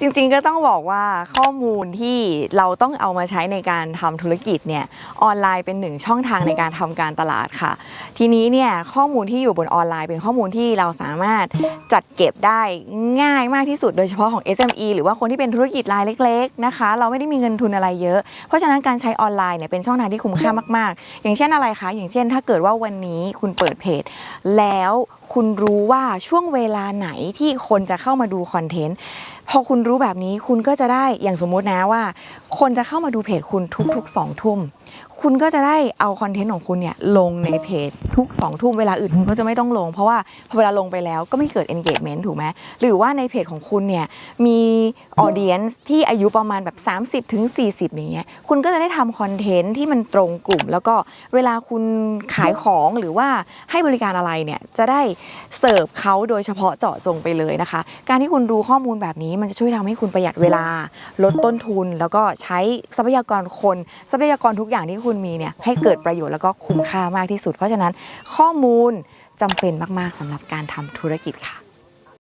จริงๆก็ต้องบอกว่าข้อมูลที่เราต้องเอามาใช้ในการทำธุรกิจเนี่ยออนไลน์เป็นหนึ่งช่องทางในการทำการตลาดค่ะ ทีนี้เนี่ยข้อมูลที่อยู่บนออนไลน์เป็นข้อมูลที่เราสามารถจัดเก็บได้ง่ายมากที่สุดโดยเฉพาะของ SME หรือว่าคนที่เป็นธุรกิจรายเล็กๆนะคะ เราไม่ได้มีเงินทุนอะไรเยอะ เพราะฉะนั้นการใช้ออนไลน์เนี่ยเป็นช่องทางที่คุ้มค่ามากๆ อย่างเช่นอะไรคะอย่างเช่น ถ้าเกิดว่าวันนี้คุณเปิดเพจ แล้วคุณรู้ว่าช่วงเวลาไหนที่คนจะเข้ามาดูคอนเทนต์ พอคุณรู้แบบนี้คุณก็จะได้อย่างสมมุตินะว่า คนจะเข้ามาดูเพจคุณทุกๆสองทุ่มคุณก็จะได้เอาคอนเทนต์ของคุณเนี่ยลงในเพจทุกสองทุ่มเวลาอื่นคุณก็จะไม่ต้องลง เพราะว่าพอเวลาลงไปแล้วก็ไม่เกิด engagement ถูกไหมหรือว่าในเพจของคุณเนี่ยมี audience ที่อายุประมาณแบบ 30 ถึง 40 อย่างเงี้ยคุณก็จะได้ทำคอนเทนต์ที่มันตรงกลุ่ม แล้วก็เวลาคุณขายของหรือว่าให้บริการอะไรเนี่ยจะได้เสิร์ฟเขาโดยเฉพาะเจาะจงไปเลยนะคะ การที่คุณรู้ข้อมูลแบบนี้มันจะช่วยทำให้คุณประหยัดเวลาลดต้นทุน แล้วก็ใช้ทรัพยากรคนทรัพยากรทุกอย่างอย่างที่คุณมีเนี่ยให้เกิดประโยชน์แล้วก็คุ้มค่ามากที่สุด เพราะฉะนั้นข้อมูลจำเป็นมาก ๆสำหรับการทำธุรกิจค่ะ